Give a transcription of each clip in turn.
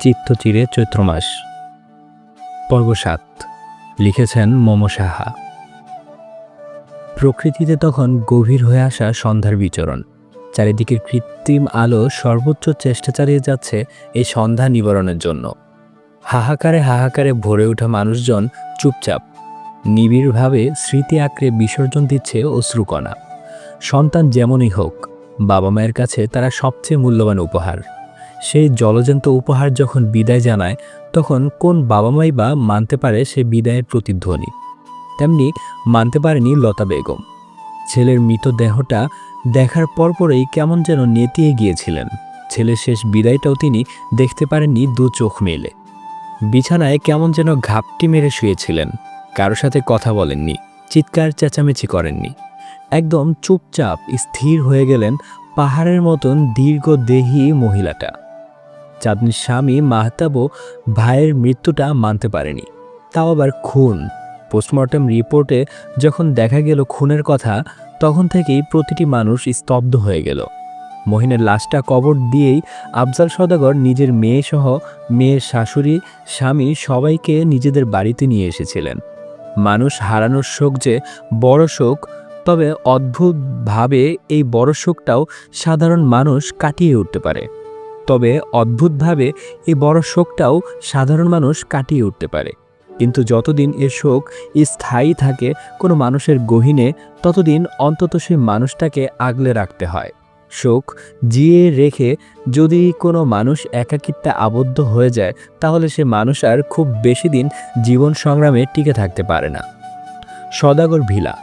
চিত্তচিরে চৈত্র মাস। পর্ব সাত, লিখেছেন মম সাহা। প্রকৃতিতে তখন গভীর হয়ে আসা সন্ধ্যার বিচরণ। চারিদিকের কৃত্রিম আলো সর্বোচ্চ চেষ্টা চালিয়ে যাচ্ছে এই সন্ধ্যা নিবারণের জন্য। হাহাকারে হাহাকারে ভরে ওঠা মানুষজন চুপচাপ, নিবিড়ভাবে স্মৃতি আঁকড়ে বিসর্জন দিচ্ছে অশ্রুকণা। সন্তান যেমনই হোক বাবা মায়ের কাছে তারা সবচেয়ে মূল্যবান উপহার। সেই জলজন্ত উপহার যখন বিদায় জানায়, তখন কোন বাবা মাই বা মানতে পারে সে বিদায়ের প্রতিধ্বনি? তেমনি মানতে পারেনি লতা বেগম। ছেলের মৃতদেহটা দেখার পরপরই কেমন যেন নেতিয়ে গিয়েছিলেন। ছেলের শেষ বিদায়টাও তিনি দেখতে পারেননি দু চোখ মেলে। বিছানায় কেমন যেন ঘাপটি মেরে শুয়েছিলেন। কারও সাথে কথা বলেননি, চিৎকার চেঁচামেচি করেননি। একদম চুপচাপ স্থির হয়ে গেলেন পাহাড়ের মতন দীর্ঘদেহী মহিলাটা। চাঁদনির স্বামী মাহতাবও ভাইয়ের মৃত্যুটা মানতে পারেনি। তাও আবার খুন। পোস্টমর্টম রিপোর্টে যখন দেখা গেল খুনের কথা, তখন থেকেই প্রতিটি মানুষ স্তব্ধ হয়ে গেল। মহিনের লাশটা কবর দিয়েই আফজাল সদাগর নিজের মেয়ে সহ মেয়ের শাশুড়ি, স্বামী সবাইকে নিজেদের বাড়িতে নিয়ে এসেছিলেন। মানুষ হারানোর শোক যে বড় শোক, তবে অদ্ভুতভাবে এই বড় শোকটাও সাধারণ মানুষ কাটিয়ে উঠতে পারে। তবে অদ্ভুতভাবে এই বড় শোকটাও সাধারণ মানুষ কাটিয়ে উঠতে পারে। কিন্তু যতদিন এ শোক স্থায়ী থাকে কোনো মানুষের গহীনে, ততদিন অন্তত সেই মানুষটাকে আগলে রাখতে হয়। শোক জিয়ে রেখে যদি কোনো মানুষ একাকিত্বে আবদ্ধ হয়ে যায়, তাহলে সে মানুষ আর খুব বেশি দিন জীবন সংগ্রামে টিকে থাকতে পারে না। সদাগর ভিলা,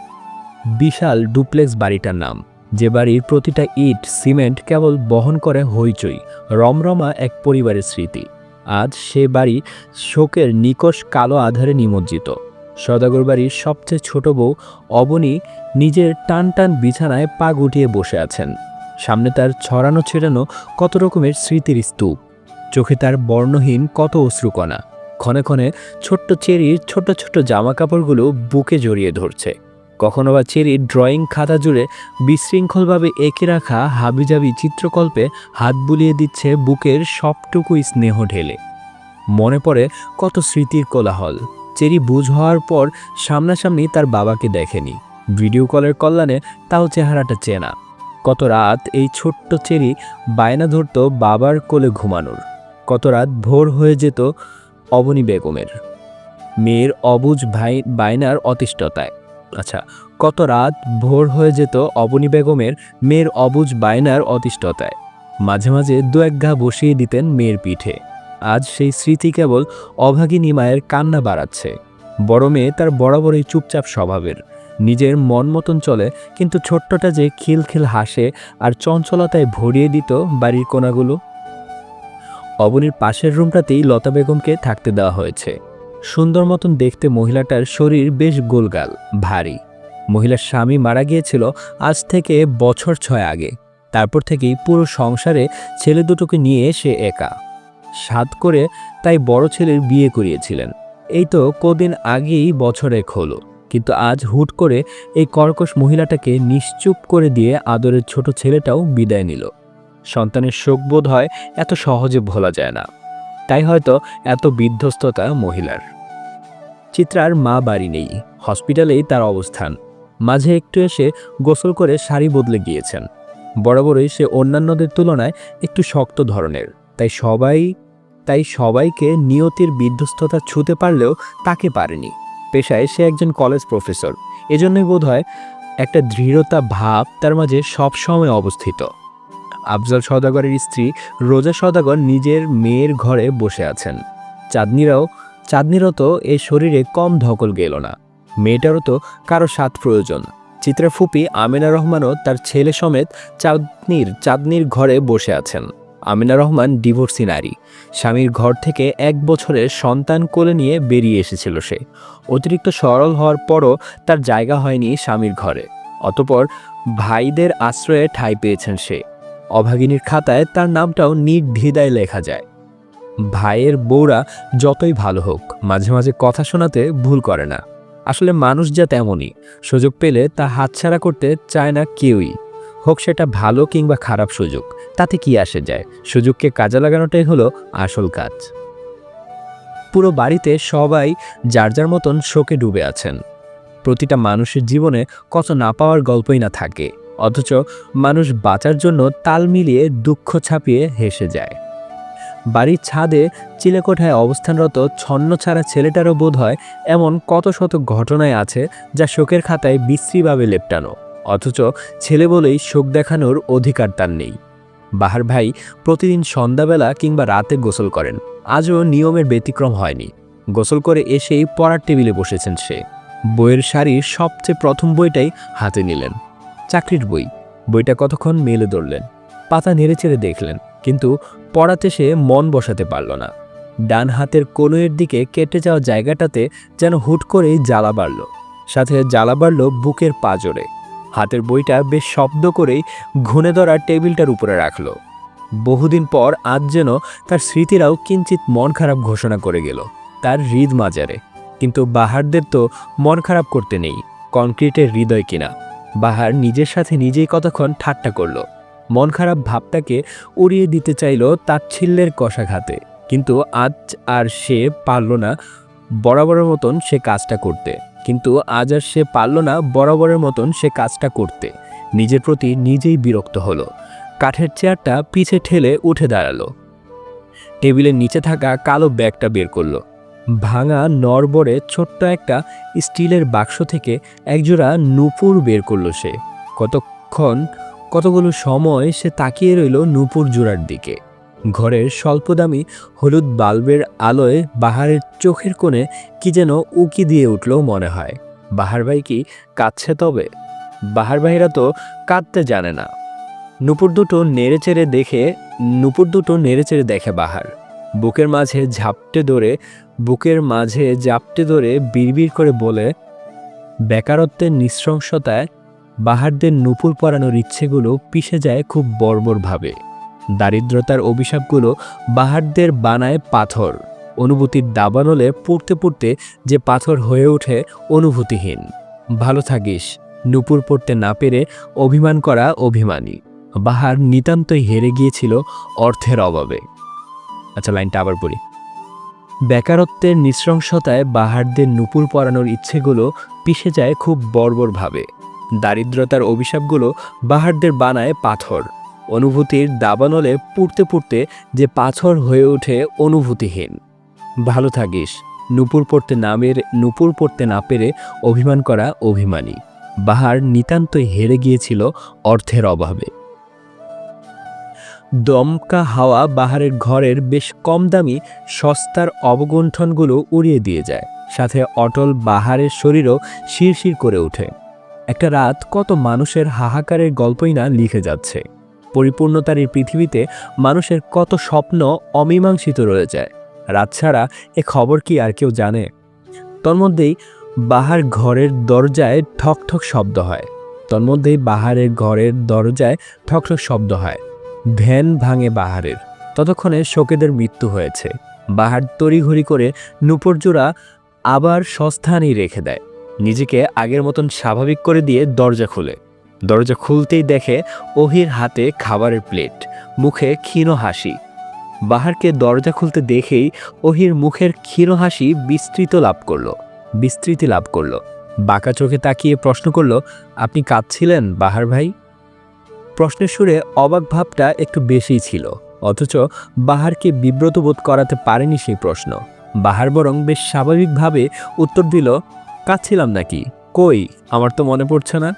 বিশাল ডুপ্লেক্স বাড়িটার নাম। যে বাড়ির প্রতিটা ইট, সিমেন্ট কেবল বহন করে হইচই, রমরমা এক পরিবারের স্মৃতি। আজ সে বাড়ি শোকের নিকষ কালো আধারে নিমজ্জিত। সদাগর বাড়ির সবচেয়ে ছোট বউ অবনী নিজের টান টান বিছানায় পা গুটিয়ে বসে আছেন। সামনে তার ছড়ানো ছেড়ানো কত রকমের স্মৃতির স্তূপ। চোখে তার বর্ণহীন কত অশ্রুকণা। ক্ষণে ক্ষণে ছোট্ট চেরির ছোট ছোট জামা কাপড়গুলো বুকে জড়িয়ে ধরছে। কখনো বা চেরির ড্রয়িং খাতা জুড়ে বিশৃঙ্খলভাবে এঁকে রাখা হাবিজাবি চিত্রকল্পে হাত বুলিয়ে দিচ্ছে বুকের সবটুকু স্নেহ ঢেলে। মনে পড়ে কত স্মৃতির কোলাহল। চেরি বুঝ হওয়ার পর সামনাসামনি তার বাবাকে দেখেনি। ভিডিও কলের কল্যাণে তাও চেহারাটা চেনা। কত রাত এই ছোট্ট চেরি বায়না ধরত বাবার কোলে ঘুমানোর। কত রাত ভোর হয়ে যেত অবনী বেগমের। মেয়ের অবুজ ভাই বায়নার অতিষ্ঠতায়। আচ্ছা কত রাত ভোর হয়ে যেত অবনী বেগমের মেয়ের অবুজ বায়নার অতিষ্ঠতায়। মাঝে মাঝে দু এক ঘা বসিয়ে দিতেন মেয়ের পিঠে। আজ সেই স্মৃতি কেবল অভাগিনী মায়ের কান্না বাড়াচ্ছে। বড় মেয়ে তার বরাবরই চুপচাপ স্বভাবের। নিজের মন মতন চলে, কিন্তু ছোট্টটা যে খিলখিল হাসে আর চঞ্চলতায় ভরিয়ে দিত বাড়ির কোনাগুলো। অবনীর পাশের রুমটাতেই লতা বেগমকে থাকতে দেওয়া হয়েছে। সুন্দর মতন দেখতে মহিলাটার শরীর বেশ গোলগাল, ভারী। মহিলার স্বামী মারা গিয়েছিল আজ থেকে বছর ছয় আগে। তারপর থেকেই পুরো সংসারে ছেলে দুটোকে নিয়ে সে একা। সাত করে তাই বড় ছেলের বিয়ে করিয়েছিলেন। এই তো কদিন আগেই বছরে হলো। কিন্তু আজ হুট করে এই কর্কশ মহিলাটাকে নিশ্চুপ করে দিয়ে আদরের ছোট ছেলেটাও বিদায় নিল। সন্তানের শোকবোধ হয় এত সহজে ভোলা যায় না। তাই হয়তো এত বিধ্বস্ততা মহিলার। চিত্রার মা বাড়ি নেই, হসপিটালেই তার অবস্থান। মাঝে একটু এসে গোসল করে শাড়ি বদলে গিয়েছেন। বরাবরই সে অন্যান্যদের তুলনায় একটু শক্ত ধরনের। তাই সবাই, তাই সবাইকে নিয়তির বিধ্বস্ততা ছুতে পারলেও তাকে পারেনি। পেশায় সে একজন কলেজ প্রফেসর। এজন্যই বোধ হয় একটা দৃঢ়তা ভাব তার মাঝে সবসময় অবস্থিত। আফজল সদাগরের স্ত্রী রোজা সদাগর নিজের মেয়ের ঘরে বসে আছেন। চাঁদনিরাও চাঁদনিরও তো এ শরীরে কম ধকল গেল না। মেয়েটারও তো কারও স্বাদ প্রয়োজন। চিত্রা ফুপি আমিনা রহমানও তার ছেলে সমেত চাঁদনির চাঁদনির ঘরে বসে আছেন। আমিনা রহমান ডিভোর্সি নারী। স্বামীর ঘর থেকে এক বছরের সন্তান কোলে নিয়ে বেরিয়ে এসেছিল সে। অতিরিক্ত সরল হওয়ার পরও তার জায়গা হয়নি স্বামীর ঘরে। অতপর ভাইদের আশ্রয়ে ঠাঁই পেয়েছেন সে। অভাগিনীর খাতায় তার নামটাও নির্দ্বিধায় লেখা যায়। ভাইয়ের বউরা যতই ভালো হোক, মাঝে মাঝে কথা শোনাতে ভুল করে না। আসলে মানুষ যা তেমনই, সুযোগ পেলে তা হাতছাড়া করতে চায় না কেউই। হোক সেটা ভালো কিংবা খারাপ সুযোগ, তাতে কি আসে যায়? সুযোগকে কাজে লাগানোটাই হলো আসল কাজ। পুরো বাড়িতে সবাই যার যার মতন শোকে ডুবে আছেন। প্রতিটা মানুষের জীবনে কত না পাওয়ার গল্পই না থাকে, অথচ মানুষ বাঁচার জন্য তাল মিলিয়ে দুঃখ ছাপিয়ে হেসে যায়। বাড়ির ছাদে চিলেকোঠায় অবস্থানরত ছন্ন ছাড়া ছেলেটারও বোধ হয় এমন কত শত ঘটনায় আছে যা শোকের খাতায় বিশ্রীভাবে লেপটানো। অথচ ছেলে বলেই শোক দেখানোর অধিকার তার নেই। বাহার ভাই প্রতিদিন সন্ধ্যাবেলা কিংবা রাতে গোসল করেন। আজও নিয়মের ব্যতিক্রম হয়নি। গোসল করে এসেই পড়ার টেবিলে বসেছেন সে। বইয়ের শাড়ির সবচেয়ে প্রথম বইটাই হাতে নিলেন। চাকরির বই। বইটা কতক্ষণ মেলে ধরলেন। পাতা নেড়ে নেড়েচেড়ে দেখলেন। কিন্তু পড়াতে সে মন বসাতে পারল না। ডান হাতের কোনোয়ের দিকে কেটে যাওয়া জায়গাটাতে যেন হুট করেই জ্বালা বাড়ল। সাথে জ্বালা বাড়ল বুকের পাজরে। হাতের বইটা বেশ শব্দ করেই ঘুণে ধরা টেবিলটার উপরে রাখল। বহুদিন পর আজ যেন তার স্মৃতিরাও কিঞ্চিত মন খারাপ ঘোষণা করে গেল তার হৃদ মাজারে। কিন্তু বাহারদের তো মন খারাপ করতে নেই কনক্রিটের হৃদয় কিনা। বাহার নিজের সাথে নিজেই কতক্ষণ ঠাট্টা করল। মন খারাপ ভাবটাকে উড়িয়ে দিতে চাইল তাচ্ছিল্যের কষাঘাতে। কিন্তু আজ আর সে পারল না বরাবরের মতন সে কাজটা করতে। কিন্তু আজ আর সে পারল না বরাবরের মতন সে কাজটা করতে। নিজের প্রতি নিজেই বিরক্ত হলো। কাঠের চেয়ারটা পিছে ঠেলে উঠে দাঁড়াল। টেবিলের নিচে থাকা কালো ব্যাগটা বের করল। ভাঙা নরবরে ছোট্ট একটা স্টিলের বাক্স থেকে একজোড়া নুপুর বের করল সে। কতক্ষণ কতগুলো সময় সে তাকিয়ে রইল নূপুর জোড়ার দিকে। ঘরের স্বল্পদামি হলুদ বাল্বের আলোয় বাহারের চোখের কোণে কি যেন উকি দিয়ে উঠল মনে হয়। বাহার ভাই কি কাঁদছে তবে? বাহার ভাইরা তো কাঁদতে জানে না। নুপুর দুটো নেড়েচেড়ে দেখে, নুপুর দুটো নেড়েচেড়ে দেখে বাহার। বুকের মাঝে ঝাপটে ধরে, বুকের মাঝে জাপটে ধরে বিড়বিড় করে বলে, বেকারত্বের নৃশংসতায় বাহারদের নুপুর পরানোর ইচ্ছেগুলো পিষে যায় খুব বর্বরভাবে। দারিদ্রতার অভিশাপগুলো বাহারদের বানায় পাথর। অনুভূতির দাবানলে পড়তে পড়তে যে পাথর হয়ে ওঠে অনুভূতিহীন। ভালো থাকিস, নুপুর পড়তে না পেরে অভিমান করা অভিমানী। বাহার নিতান্তই হেরে গিয়েছিল অর্থের অভাবে। আচ্ছা লাইনটা আবার পড়ি। বেকারত্বের নৃশংসতায় বাহারদের নুপুর পরানোর ইচ্ছেগুলো পিষে যায় খুব বর্বরভাবে। দারিদ্রতার অভিশাপগুলো বাহারদের বানায় পাথর। অনুভূতির দাবানলে পুড়তে পুড়তে যে পাথর হয়ে ওঠে অনুভূতিহীন। ভালো থাকিস, নুপুর পড়তে না মেরে নুপুর পড়তে না পেরে অভিমান করা অভিমানী। বাহার নিতান্তই হেরে গিয়েছিল অর্থের অভাবে। দমকা হাওয়া বাহারের ঘরের বেশ কম দামি সস্তার অবগুণ্ঠনগুলো উড়িয়ে দিয়ে যায়। সাথে অটল বাহারের শরীরও শিরশির করে ওঠে। একটা রাত কত মানুষের হাহাকারের গল্পই না লিখে যাচ্ছে। পরিপূর্ণতার এই পৃথিবীতে মানুষের কত স্বপ্ন অমীমাংসিত রয়ে যায়। রাত ছাড়া এ খবর কি আর কেউ জানে? তন্মধ্যেই বাহার ঘরের দরজায় ঠক ঠক শব্দ হয়। তন্মধ্যেই বাহারের ঘরের দরজায় ঠক ঠক শব্দ হয়। ভ্যান ভাঙে বাহারের। ততক্ষণে শোকেদের মৃত্যু হয়েছে। বাহার তড়িঘড়ি করে নুপুরজোড়া আবার সস্থানেই রেখে দেয়। নিজেকে আগের মতন স্বাভাবিক করে দিয়ে দরজা খুলে। দরজা খুলতেই দেখে ওহির হাতে খাবারের প্লেট, মুখে ক্ষীণ হাসি। বাহারকে দরজা খুলতে দেখেই ওহির মুখের ক্ষীণ হাসি বিস্তৃত লাভ করল, বিস্তৃতি লাভ করল। বাঁকা চোখে তাকিয়ে প্রশ্ন করল, আপনি কাঁদছিলেন, বাহার ভাই? প্রশ্নের সুরে অবাক ভাবটা একটু বেশিই ছিল, অথচ বাহারকে বিব্রত বোধ করাতে পারেনি সেই প্রশ্ন। বাহার বরং বেশ স্বাভাবিকভাবে উত্তর দিল কাঁদছিলাম নাকি? কই? আমার তো মনে পড়ছে না।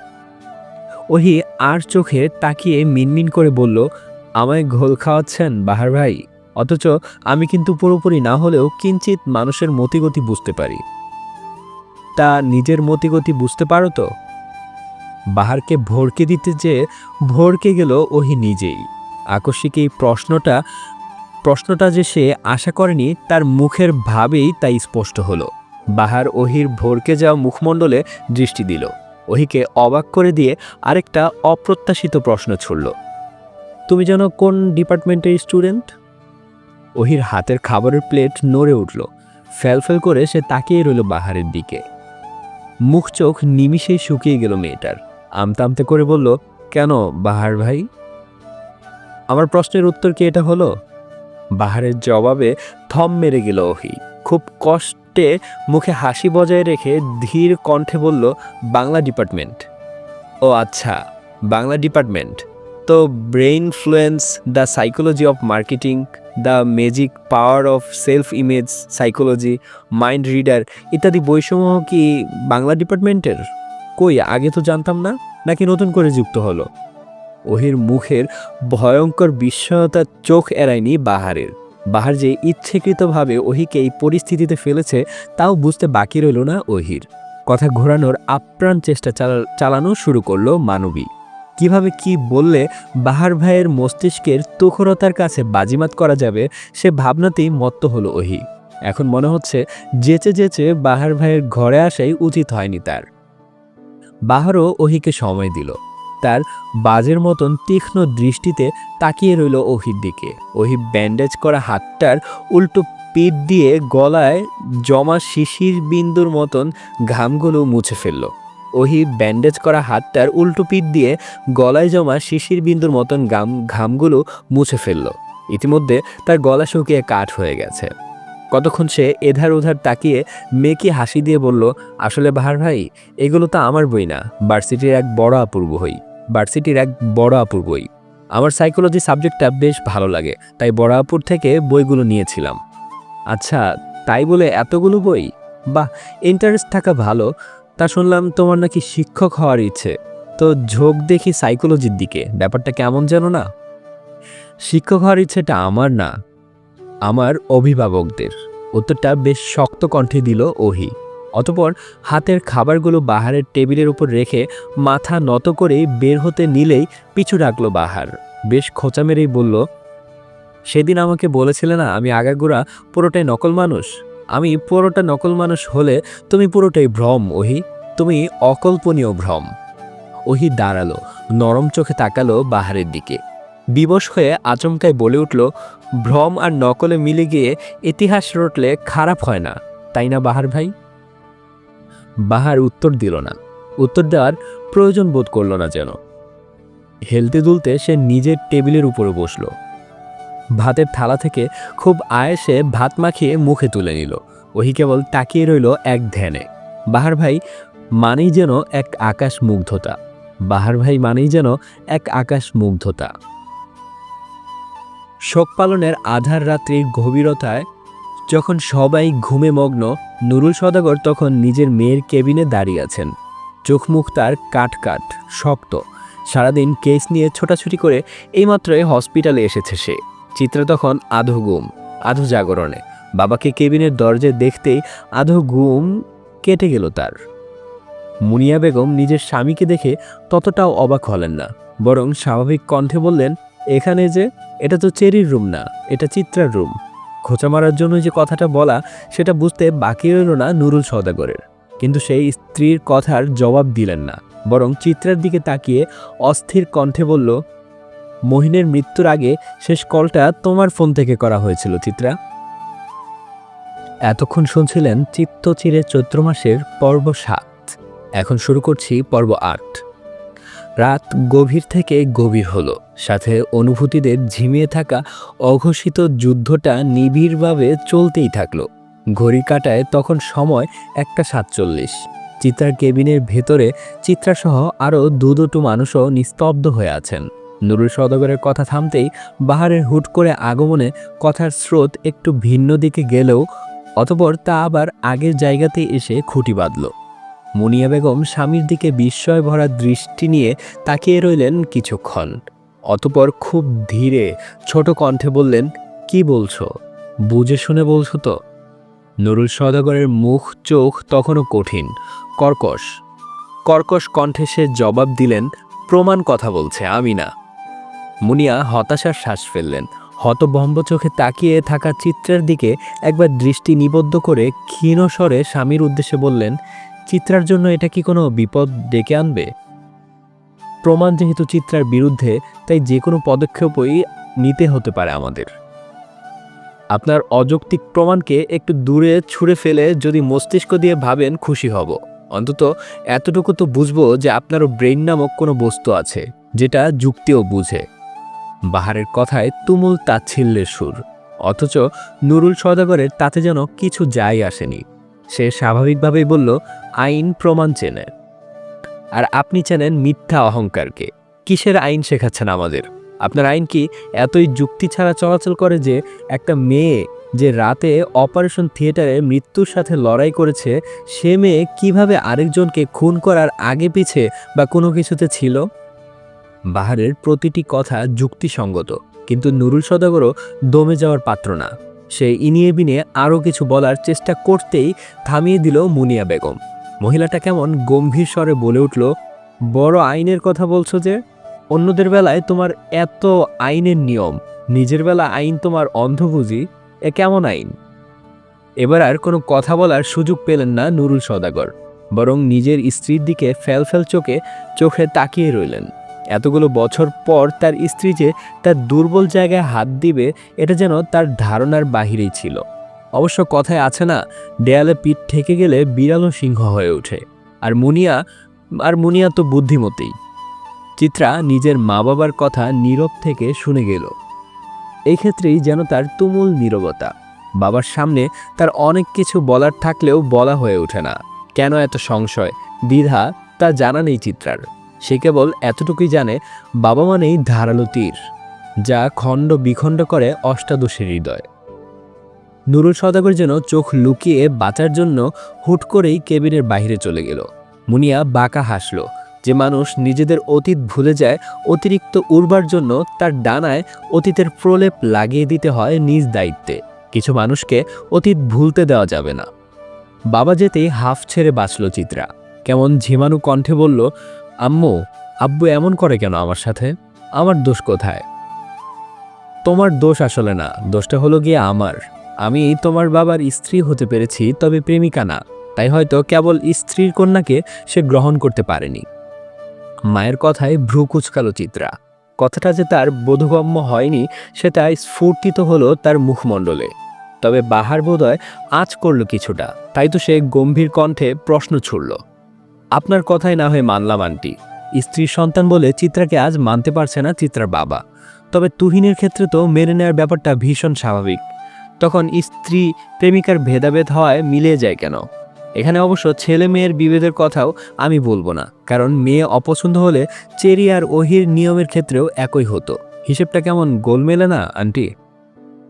ওহি আর চোখে তাকিয়ে মিনমিন করে বলল, আমায় ঘোল খাওয়াচ্ছেন, বাহার ভাই। অথচ আমি কিন্তু পুরোপুরি না হলেও কিঞ্চিত মানুষের মতিগতি বুঝতে পারি। তা নিজের মতিগতি বুঝতে পারো তো? বাহারকে ভরকে দিতে যে ভরকে গেল ওহি নিজেই। আকস্মিক এই প্রশ্নটা প্রশ্নটা যে সে আশা করেনি, তার মুখের ভাবেই তাই স্পষ্ট হলো। বাহার ওহির ভরকে যাওয়া মুখমণ্ডলে দৃষ্টি দিল। ওহিকে অবাক করে দিয়ে আরেকটা অপ্রত্যাশিত প্রশ্ন ছুড়ল। তুমি যেন কোন ডিপার্টমেন্টের স্টুডেন্ট? ওহির হাতের খাবারের প্লেট নড়ে উঠল। ফেলফেল করে সে তাকিয়ে রইল বাহারের দিকে। মুখ চোখ নিমিষেই শুকিয়ে গেল মেয়েটার। আমতা আমতে করে বলল, কেন বাহার ভাই? আমার প্রশ্নের উত্তর কি এটা হলো? বাহারের জবাবে থম মেরে গেল ওহি। খুব কষ্টে মুখে হাসি বজায় রেখে ধীর কণ্ঠে বলল, বাংলা ডিপার্টমেন্ট। ও আচ্ছা বাংলা ডিপার্টমেন্ট। তো brainfluence, the psychology of marketing, the magic power of self image psychology, mind reader ইত্যাদি বৈষম্য কি বাংলা ডিপার্টমেন্টের? কই, আগে তো জানতাম না, নাকি নতুন করে যুক্ত হলো? ওহির মুখের ভয়ঙ্কর বিস্ময়তার চোখ এড়ায়নি বাহারের। বাহার যে ইচ্ছেকৃতভাবে ওহিকে এই পরিস্থিতিতে ফেলেছে, তাও বুঝতে বাকি রইল না ওহির। কথা ঘোরানোর আপ্রাণ চেষ্টা চালানো শুরু করল মানবী। কীভাবে কি বললে বাহার ভাইয়ের মস্তিষ্কের তুখরতার কাছে বাজিমাত করা যাবে, সে ভাবনাতেই মত্ত হলো ওহি। এখন মনে হচ্ছে যেচে যেচে বাহার ভাইয়ের ঘরে আসাই উচিত হয়নি তার। বাহারও ওহিকে সময় দিল। তার বাজের মতন তীক্ষ্ণ দৃষ্টিতে তাকিয়ে রইল ওহির দিকে। ওহি ব্যান্ডেজ করা হাতটার উল্টো পিঠ দিয়ে গলায় জমা শিশির বিন্দুর মতন ঘামগুলো মুছে ফেলল। ওহি ব্যান্ডেজ করা হাতটার উল্টো পিঠ দিয়ে গলায় জমা শিশির বিন্দুর মতন গাম ঘামগুলো মুছে ফেলল। ইতিমধ্যে তার গলা শুকিয়ে কাঠ হয়ে গেছে। কতক্ষণ সে এধার ওধার তাকিয়ে মেয়েকে হাসি দিয়ে বলল, আসলে বাহার ভাই, এগুলো তো আমার বই না। ভার্সিটির এক বড় অপূর্ব বই। ভার্সিটির এক বড় আপুর বই। আমার সাইকোলজি সাবজেক্টটা বেশ ভালো লাগে, তাই বড় আপুর থেকে বইগুলো নিয়েছিলাম। আচ্ছা তাই বলে এতগুলো বই? বাহ ইন্টারেস্ট থাকা ভালো। তা শুনলাম তোমার নাকি শিক্ষক হওয়ার ইচ্ছে। তো ঝোঁক দেখি সাইকোলজির দিকে, ব্যাপারটা কেমন যেন না? শিক্ষক হওয়ার ইচ্ছেটা আমার না, আমার অভিভাবকদের। উত্তরটা বেশ শক্ত কণ্ঠে দিল ওহি। অতপর হাতের খাবারগুলো বাহারের টেবিলের উপর রেখে মাথা নত করে বের হতে নিলেই পিছু ডাকলো বাহার। বেশ খোঁচা মেরেই বলল, সেদিন আমাকে বলেছিলে না আমি আগাগোড়া পুরোটাই নকল মানুষ? আমি পুরোটা নকল মানুষ হলে তুমি পুরোটাই ভ্রম, ওহি। তুমি অকল্পনীয় ভ্রম। ওহি দাঁড়াল, নরম চোখে তাকালো বাহারের দিকে। বিবশ হয়ে আচমকায় বলে উঠল, ভ্রম আর নকলে মিলে গিয়ে ইতিহাস রটলে খারাপ হয় না, তাই না বাহার ভাই? বাহার উত্তর দিল না। উত্তর দেওয়ার প্রয়োজন বোধ করল না যেন। হেলতে দুলতে সে নিজের টেবিলের উপরে বসল। ভাতের থালা থেকে খুব আয়েসে ভাত মাখিয়ে মুখে তুলে নিল। ওহি কেবল তাকিয়ে রইল এক ধ্যানে। বাহার ভাই মানেই যেন এক আকাশ মুগ্ধতা বাহার ভাই মানেই যেন এক আকাশ মুগ্ধতা শোক পালনের আধার রাত্রির গভীরতায় যখন সবাই ঘুমে মগ্ন নুরুল সদাগর তখন নিজের মেয়ের কেবিনে দাঁড়িয়ে আছেন। চোখ মুখ তার কাট কাট, শক্ত। সারাদিন কেস নিয়ে ছোটাছুটি করে এইমাত্রই হসপিটালে এসেছে সে। চিত্রা তখন আধো গুম আধো জাগরণে। বাবাকে কেবিনের দরজায় দেখতেই আধো গুম কেটে গেল তার। মুনিয়া বেগম নিজের স্বামীকে দেখে ততটাও অবাক হলেন না, বরং স্বাভাবিক কণ্ঠে বললেন, এখানে যে, এটা তো চেরির রুম না, এটা চিত্রার রুম। খোঁচা মারার জন্য যে কথাটা বলা, সেটা বুঝতে বাকি রইল না নুরুল সদাগরের কিন্তু সেই স্ত্রীর কথার জবাব দিলেন না, বরং চিত্রার দিকে তাকিয়ে অস্থির কণ্ঠে বলল, মহিনের মৃত্যুর আগে শেষ কলটা তোমার ফোন থেকে করা হয়েছিল, চিত্রা। এতক্ষণ শুনছিলেন চিত্তচিরে চৈত্র মাসের পর্ব সাত। এখন শুরু করছি পর্ব আট। রাত গভীর থেকে গভীর হলো। সাথে অনুভূতিদের ঝিমিয়ে থাকা অঘোষিত যুদ্ধটা নিবিড়ভাবে চলতেই থাকল। ঘড়ি কাটায় তখন সময় একটা সাতচল্লিশ। চিত্রার কেবিনের ভেতরে চিত্রাসহ আরও দু দুটো মানুষও নিস্তব্ধ হয়ে আছেন। নুরুল সদগরের কথা থামতেই বাহারের হুট করে আগমনে কথার স্রোত একটু ভিন্ন দিকে গেলেও, অতপর তা আবার আগের জায়গাতেই এসে খুঁটি বাঁধল। মুনিয়া বেগম স্বামীর দিকে বিস্ময় ভরা দৃষ্টি নিয়ে তাকিয়ে রইলেন কিছুক্ষণ। অতপর খুব ধীরে ছোট কণ্ঠে বললেন, কি বলছো? বুঝে শুনে বলছো তো? নুরুল সদাগরের মুখ চোখ তখনও কঠিন। কর্কশ। কর্কশ কণ্ঠে সে জবাব দিলেন, প্রমাণ কথা বলছে, আমি না। মুনিয়া হতাশার শ্বাস ফেললেন। হতভম্ব চোখে তাকিয়ে থাকা চিত্রের দিকে একবার দৃষ্টি নিবদ্ধ করে ক্ষীণ স্বরে স্বামীর উদ্দেশ্যে বললেন চিত্রার জন্য এটা কি কোনো বিপদ ডেকে আনবে? প্রমাণ যেহেতু চিত্রার বিরুদ্ধে, তাই যে কোনো পদক্ষেপই নিতে হতে পারে আমাদের। আপনার অযৌক্তিক প্রমাণকে একটু দূরে ছুঁড়ে ফেলে যদি মস্তিষ্ক দিয়ে ভাবেন, খুশি হব। অন্তত এতটুকু তো বুঝব যে আপনারও ব্রেন নামক কোনো বস্তু আছে, যেটা যুক্তিও বুঝে। বাহারের কথায় তুমুল তাচ্ছিল্যের সুর, অথচ নুরুল সদাগরের তাতে যেন কিছু যায় আসেনি। সে স্বাভাবিকভাবেই বলল আইন প্রমাণ চেনে। আর আপনি চেনেন মিথ্যা অহংকারকে। কিসের আইন শেখাচ্ছেন আমাদের? আপনার আইন কি এতই যুক্তি ছাড়া চলাচল করে যে একটা মেয়ে যে রাতে অপারেশন থিয়েটারে মৃত্যুর সাথে লড়াই করেছে, সে মেয়ে কীভাবে আরেকজনকে খুন করার আগে পিছে বা কোনো কিছুতে ছিল? বাহারের প্রতিটি কথা যুক্তিসঙ্গত, কিন্তু নুরুল সদাগরও দমে যাওয়ার পাত্র না। সে ইনিয়ে বিনিয়ে আরও কিছু বলার চেষ্টা করতেই থামিয়ে দিল মুনিয়া বেগম। মহিলাটা কেমন গম্ভীর স্বরে বলে উঠল, বড় আইনের কথা বলছো যে? অন্যদের বেলায় তোমার এত আইনের নিয়ম, নিজের বেলা আইন তোমার অন্ধ বুঝি এ কেমন আইন? এবার আর কোনো কথা বলার সুযোগ পেলেন না নুরুল সদাগর, বরং নিজের স্ত্রীর দিকে ফেল চোখে চোখে তাকিয়ে রইলেন। এতগুলো বছর পর তার স্ত্রী যে তার দুর্বল জায়গায় হাত দিবে, এটা যেন তার ধারণার বাহিরেই ছিল। অবশ্য কথায় আছে না, দেয়ালে পিঠ ঠেকে গেলে বিড়ালও সিংহ হয়ে ওঠে। আর মুনিয়া আর মুনিয়া তো বুদ্ধিমতী। চিত্রা নিজের মা বাবার কথা নীরব থেকে শুনে গেল। এই ক্ষেত্রেই যেন তার তুমুল নীরবতা। বাবার সামনে তার অনেক কিছু বলার থাকলেও বলা হয়ে ওঠে না। কেন এত সংশয়? দ্বিধা? তা জানা নেই চিত্রার। সে কেবল এতটুকুই জানে, বাবা মানেই ধারালো তীর, যা খণ্ড বিখণ্ড করে অষ্টাদশের হৃদয়। নুরুল সদাগর যেন চোখ লুকিয়ে বাঁচার জন্য হুট করেই কেবিনের বাইরে চলে গেল। মুনিয়া বাঁকা হাসল। যে মানুষ নিজেদের অতীত ভুলে যায়, অতিরিক্ত উর্বার জন্য তার ডানায় অতীতের প্রলেপ লাগিয়ে দিতে হয় নিজ দায়িত্বে। কিছু মানুষকে অতীত ভুলতে দেওয়া যাবে না। বাবা যেতেই হাফ ছেড়ে বাঁচল চিত্রা। কেমন ঝিমানু কণ্ঠে বলল, আম্মু, আব্বু এমন করে কেন আমার সাথে? আমার দোষ কোথায়? তোমার দোষ আসলে না, দোষটা হলো গিয়ে আমার। আমি তোমার বাবার স্ত্রী হতে পেরেছি, তবে প্রেমিকা না। তাই হয়তো কেবল স্ত্রীর কন্যাকে সে গ্রহণ করতে পারেনি। মায়ের কথায় ভ্রু কুচকালো চিত্রা। কথাটা যে তার বোধগম্য হয়নি সেটা স্ফূর্তিত হলো তার মুখমণ্ডলে। তবে বাহার বোধহয় আজ করল কিছুটা। তাই তো সে গম্ভীর কণ্ঠে প্রশ্ন ছুড়ল। আপনার কথাই না হয়ে মানলাম, আন্টি। স্ত্রীর সন্তান বলে চিত্রাকে আজ মানতে পারছে না চিত্রার বাবা। তবে তুহিনের ক্ষেত্রে তো মেনে নেওয়ার ব্যাপারটা ভীষণ স্বাভাবিক। তখন স্ত্রী প্রেমিকার ভেদাভেদ হওয়ায় মিলে যায় কেন? এখানে অবশ্য ছেলে মেয়ের বিভেদের কথাও আমি বলব না, কারণ মেয়ে অপছন্দ হলে চেরি আর ওহির নিয়মের ক্ষেত্রেও একই হতো। হিসেবটা কেমন গোল মেলে না, আন্টি?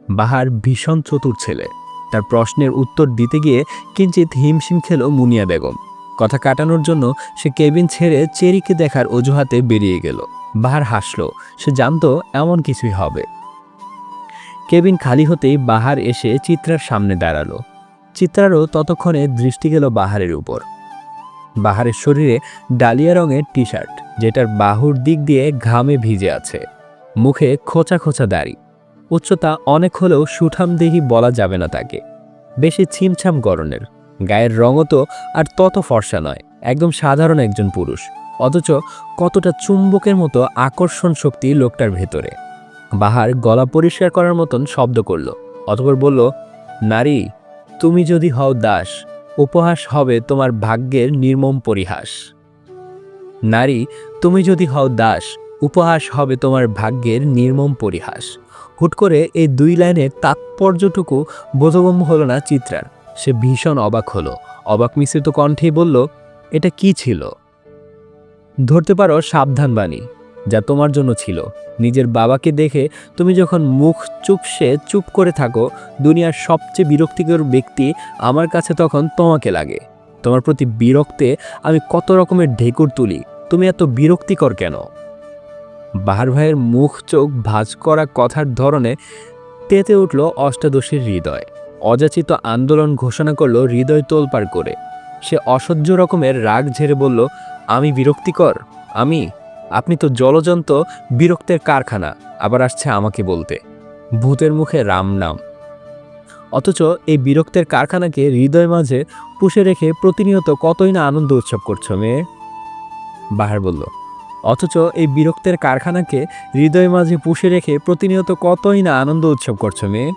বাহার ভীষণ চতুর ছেলে। তার প্রশ্নের উত্তর দিতে গিয়ে কিঞ্চিত হিমশিম খেল মুনিয়া বেগম। কথা কাটানোর জন্য সে কেবিন ছেড়ে চেরিকে দেখার অজুহাতে বেরিয়ে গেল। বাহার হাসল। সে জানতো এমন কিছুই হবে। কেবিন খালি হতেই বাহার এসে চিত্রার সামনে দাঁড়াল। চিত্রারও ততক্ষণে দৃষ্টি গেল বাহারের উপর। বাহারের শরীরে ডালিয়া রঙের টি শার্ট যেটার বাহুর দিক দিয়ে ঘামে ভিজে আছে। মুখে খোঁচা খোঁচা দাড়ি। উচ্চতা অনেক হলেও সুঠামদেহি বলা যাবে না তাকে। বেশি ছিমছাম গরনের। গায়ের রঙও তো আর তত ফর্সা নয়, একদম সাধারণ একজন পুরুষ। অথচ কতটা চুম্বকের মতো আকর্ষণ শক্তি লোকটার ভেতরে। বাহার গলা পরিষ্কার করার মতন শব্দ করল। অতপর বলল, নারী, তুমি যদি হও দাস, উপহাস হবে তোমার ভাগ্যের নির্মম পরিহাস। নারী, তুমি যদি হও দাস, উপহাস হবে তোমার ভাগ্যের নির্মম পরিহাস। হুট করে এই দুই লাইনের তাৎপর্যটুকু বোধগম্য হলো না চিত্রার। সে ভীষণ অবাক হলো। অবাক মিশ্রিত কণ্ঠেই বলল, এটা কি ছিল? ধরতে পারো সাবধান বাণী যা তোমার জন্য ছিল। নিজের বাবাকে দেখে তুমি যখন মুখ চুপসে চুপ করে থাকো, দুনিয়ার সবচেয়ে বিরক্তিকর ব্যক্তি আমার কাছে তখন তোমাকে লাগে। তোমার প্রতি বিরক্তে আমি কত রকমের ঢেকুর তুলি, তুমি এত বিরক্তিকর কেন? বাহার ভাইয়ের মুখ চোখ ভাঁজ করা কথার ধরনে তেতে উঠল অষ্টাদশীর হৃদয়। অযাচিত আন্দোলন ঘোষণা করল হৃদয় তোলপাড় করে। সে অসহ্য রকমের রাগ ঝেড়ে বলল, আমি বিরক্তিকর? আমি? আপনি তো জলজন্ত, বিরক্তের কারখানা, আবার আসছে আমাকে বলতে। ভূতের মুখে রাম নাম। অথচ এই বিরক্তের কারখানাকে হৃদয় মাঝে পুষে রেখে প্রতিনিয়ত কতই না আনন্দ উৎসব করছ, মেয়ে? বাহার বলল, অথচ এই বিরক্তের কারখানাকে হৃদয় মাঝে পুষে রেখে প্রতিনিয়ত কতই না আনন্দ উৎসব করছ, মেয়ে?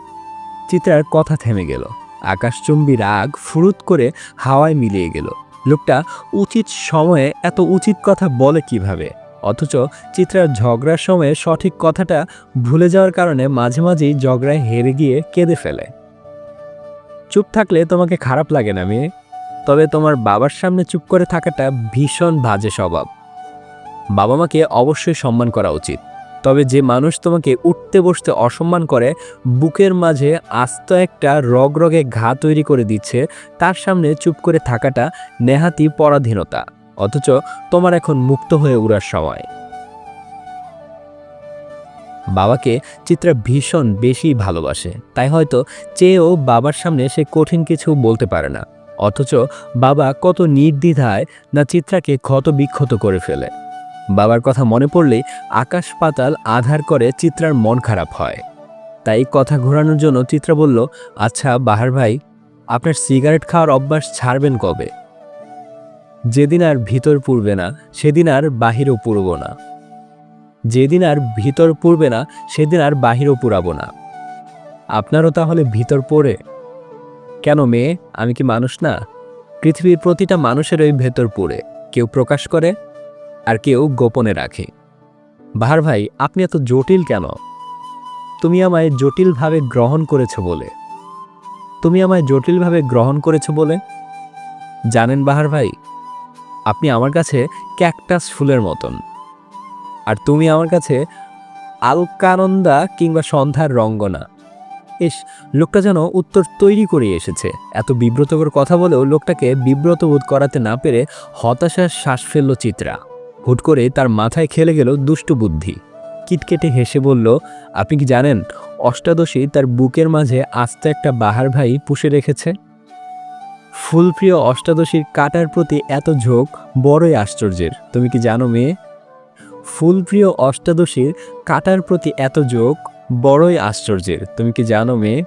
চিত্রার কথা থেমে গেল। আকাশচুম্বী রাগ ফুরুত করে হাওয়ায় মিলিয়ে গেল। লোকটা উচিত সময়ে এত উচিত কথা বলে কীভাবে? অথচ চিত্রার ঝগড়ার সময় সঠিক কথাটা ভুলে যাওয়ার কারণে মাঝে মাঝেই ঝগড়ায় হেরে গিয়ে কেঁদে ফেলে। চুপ থাকলে তোমাকে খারাপ লাগে না মেয়ে। তবে তোমার বাবার সামনে চুপ করে থাকাটা ভীষণ বাজে স্বভাব। বাবা মাকে অবশ্যই সম্মান করা উচিত। তবে যে মানুষ তোমাকে উঠতে বসতে অসম্মান করে, বুকের মাঝে আস্ত একটা রগরগে ঘা তৈরি করে দিচ্ছে, তার সামনে চুপ করে থাকাটা নেহাতি পরাধীনতা। অথচ তোমার এখন মুক্ত হয়ে উড়ার সময়। বাবাকে চিত্রা ভীষণ বেশি ভালোবাসে, তাই হয়তো চেয়েও বাবার সামনে সে কঠিন কিছু বলতে পারে না। অথচ বাবা কত নির্দ্বিধায় না চিত্রাকে ক্ষত বিক্ষত করে ফেলে। বাবার কথা মনে পড়লেই আকাশ পাতাল আধার করে চিত্রার মন খারাপ হয়। তাই কথা ঘোরানোর জন্য চিত্রা বলল আচ্ছা বাহার ভাই, আপনার সিগারেট খাওয়ার অভ্যাস ছাড়বেন কবে? যেদিন আর ভিতর পুরবে না, সেদিন আর বাহিরও পুরব না। যেদিন আর ভিতর পুরবে না, সেদিন আর বাহিরও পুরাবো না। আপনারও তাহলে ভিতর পড়ে? কেন মেয়ে, আমি কি মানুষ না? পৃথিবীর প্রতিটা মানুষের ওই ভেতর পুড়ে, কেউ প্রকাশ করে আর কেউ গোপনে রাখে। বাহার ভাই, আপনি এত জটিল কেন? তুমি আমায় জটিলভাবে গ্রহণ করেছ বলে। তুমি আমায় জটিলভাবে গ্রহণ করেছ বলে? জানেন বাহার ভাই আপনি আমার কাছে ক্যাকটাস ফুলের মতন। আর তুমি আমার কাছে আলকানন্দা কিংবা সন্ধ্যার রঙ্গনা। ইস, লোকটা যেন উত্তর তৈরি করে এসেছে। এত বিব্রতকর কথা বলেও লোকটাকে বিব্রত বোধ করাতে না পেরে হতাশার শ্বাস ফেলল চিত্রা। হুট করে তার মাথায় খেলে গেল দুষ্টু বুদ্ধি। কিটকেটে হেসে বলল, আপনি কি জানেন, অষ্টাদশী তার বুকের মাঝে আস্তে একটা বাহার ভাই পুষে রেখেছে? ফুলপ্রিয় অষ্টাদশীর কাটার প্রতি এত ঝোঁক, বড়ই আশ্চর্যের। তুমি কি জানো মেয়ে? ফুলপ্রিয় অষ্টাদশীর কাটার প্রতি এত ঝোঁক, বড়ই আশ্চর্যের। তুমি কি জানো মেয়ে?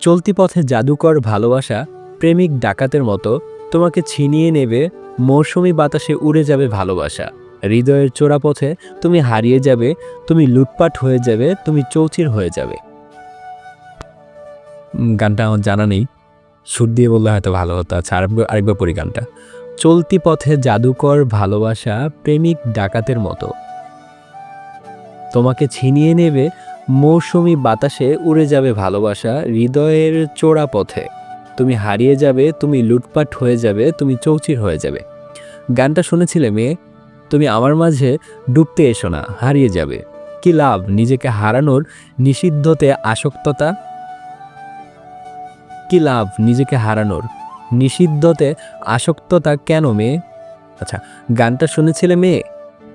চলতি পথে জাদুকর ভালোবাসা প্রেমিক ডাকাতের মতো তোমাকে ছিনিয়ে নেবে, মৌসুমি বাতাসে উড়ে যাবে ভালোবাসা। হৃদয়ের চোরা পথে তুমি হারিয়ে যাবে, তুমি লুটপাট হয়ে যাবে, তুমি চৌচির হয়ে যাবে। গানটা আমার জানা নেই। সুর দিয়ে বললে হয়তো ভালো হতো। আচ্ছা আরেকবার আরেকবার পড়ি গানটা চলতি পথে জাদুকর ভালোবাসা প্রেমিক ডাকাতের মতো। তোমাকে ছিনিয়ে নেবে মৌসুমি বাতাসে উড়ে যাবে ভালোবাসা হৃদয়ের চোরা পথে। তুমি হারিয়ে যাবে, তুমি লুটপাট হয়ে যাবে, তুমি চৌচির হয়ে যাবে। গানটা শুনেছিলে মেয়ে? তুমি আমার মাঝে ডুবতে এসো না, হারিয়ে যাবে। কি লাভ নিজেকে হারানোর নিষিদ্ধতে আসক্ততা? কি লাভ নিজেকে হারানোর? নিষিদ্ধতে আসক্ততা কেন মেয়ে? আচ্ছা গানটা শুনেছিলে মেয়ে,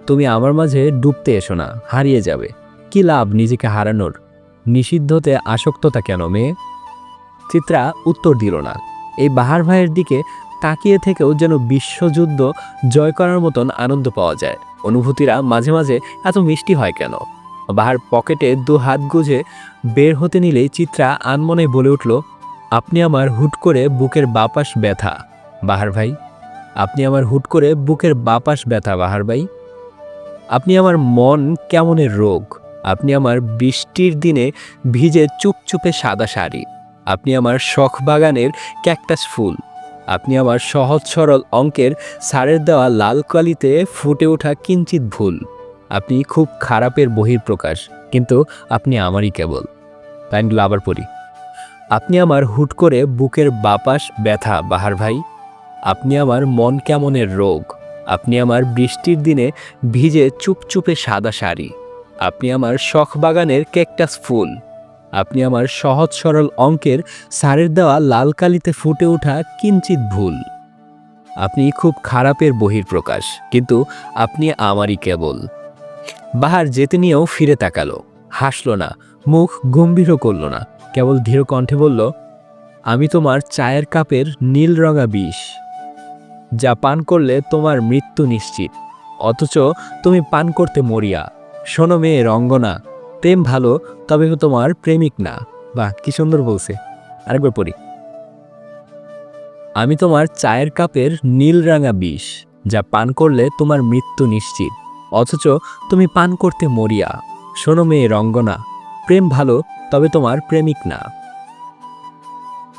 তুমি আমার মাঝে ডুবতে এসো না, হারিয়ে যাবে। কি লাভ নিজেকে হারানোর? নিষিদ্ধতে আসক্ততা কেন মেয়ে? চিত্রা উত্তর দিল না। এই বাহার ভাইয়ের দিকে তাকিয়ে থেকেও যেন বিশ্বযুদ্ধ জয় করার মতন আনন্দ পাওয়া যায়। অনুভূতিরা মাঝে মাঝে এত মিষ্টি হয় কেন? বাহার পকেটে দু হাত গুজে বের হতে নিলেই চিত্রা আনমনে বলে উঠল আপনি আমার হুট করে বুকের বাপাস ব্যথা, বাহার ভাই। আপনি আমার হুট করে বুকের বাপাস ব্যথা, বাহার ভাই। আপনি আমার মন কেমনের রোগ? আপনি আমার বৃষ্টির দিনে ভিজে চুপচুপে সাদা শাড়ি। আপনি আমার শখ বাগানের ক্যাকটাস ফুল। আপনি আমার সহজ সরল অঙ্কের সারের দেওয়া লাল কালিতে ফুটে ওঠা কিঞ্চিত ভুল। আপনি খুব খারাপের বহির্প্রকাশ কিন্তু আপনি আমারই কেবল। লাইনগুলো আবার পড়ি। আপনি আমার হুট করে বুকের বাপাস ব্যথা, বাহার ভাই। আপনি আমার মন কেমনের রোগ? আপনি আমার বৃষ্টির দিনে ভিজে চুপচুপে সাদা শাড়ি। আপনি আমার শখ বাগানের ক্যাকটাস ফুল। আপনি আমার সহজ সরল অঙ্কের সারের দেওয়া লাল কালিতে ফুটে ওঠা কিঞ্চিত ভুল। আপনি খুব খারাপের বহির্প্রকাশ কিন্তু আপনি আমারই কেবল। বাহার যেতে নিয়েও ফিরে তাকালো। হাসলো না, মুখ গম্ভীরও করল না। কেবল ধীর কণ্ঠে বলল, আমি তোমার চায়ের কাপের নীল রঙা বিষ। যা পান করলে তোমার মৃত্যু নিশ্চিত। অথচ তুমি পান করতে মরিয়া। শোনো মেয়ে রঙ্গনা, প্রেম ভালো, তবে তোমার প্রেমিক না। বাহ, কি সুন্দর বলছে। আরেকবার পড়ি। আমি তোমার চায়ের কাপের নীল রাঙা বিষ, যা পান করলে তোমার মৃত্যু নিশ্চিত। অথচ তুমি পান করতে মরিয়া। শোনো মেয়ে রঙ্গনা, প্রেম ভালো তবে তোমার প্রেমিক না।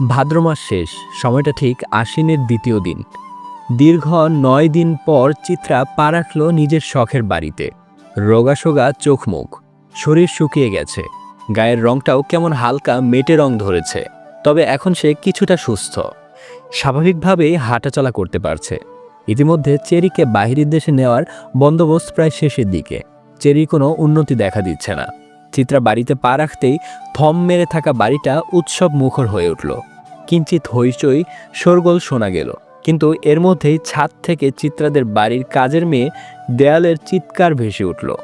ভাদ্র মাস শেষ, সময়টা ঠিক আশ্বিনের দ্বিতীয় দিন। দীর্ঘ নয় দিন পর চিত্রা পা রাখল নিজের শখের বাড়িতে। রোগাসোগা চোখ মুখ, শরীর শুকিয়ে গেছে। গায়ের রংটাও কেমন হালকা মেটে রং ধরেছে। তবে এখন সে কিছুটা সুস্থ। স্বাভাবিকভাবেই হাঁটাচলা করতে পারছে। ইতিমধ্যে চেরিকে বাহিরের দেশে নেওয়ার বন্দোবস্ত প্রায় শেষের দিকে। চেরি কোনো উন্নতি দেখা দিচ্ছে না। চিত্রা বাড়িতে পা রাখতেই থম মেরে থাকা বাড়িটা উৎসব মুখর হয়ে উঠল। কিঞ্চিত হইচই শোরগোল শোনা গেল। কিন্তু এর মধ্যেই ছাদ থেকে চিত্রাদের বাড়ির কাজের মেয়ে দেয়ালের চিৎকার ভেসে উঠল।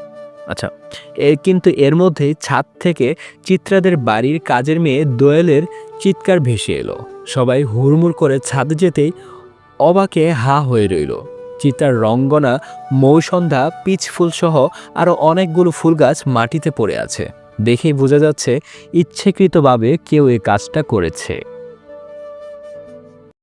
আচ্ছা এ কিন্তু এর মধ্যেই ছাদ থেকে চিত্রাদের বাড়ির কাজের মেয়ে দোয়েলের চিৎকার ভেসে এলো। সবাই হুড়মুড় করে ছাদ যেতেই অবাকে হা হয়ে রইল। চিত্রার রঙ্গনা, মৌসন্ধ্যা, পিচ ফুলসহ আরও অনেকগুলো ফুল গাছ মাটিতে পড়ে আছে। দেখেই বোঝা যাচ্ছে, ইচ্ছেকৃতভাবে কেউ এ কাজটা করেছে।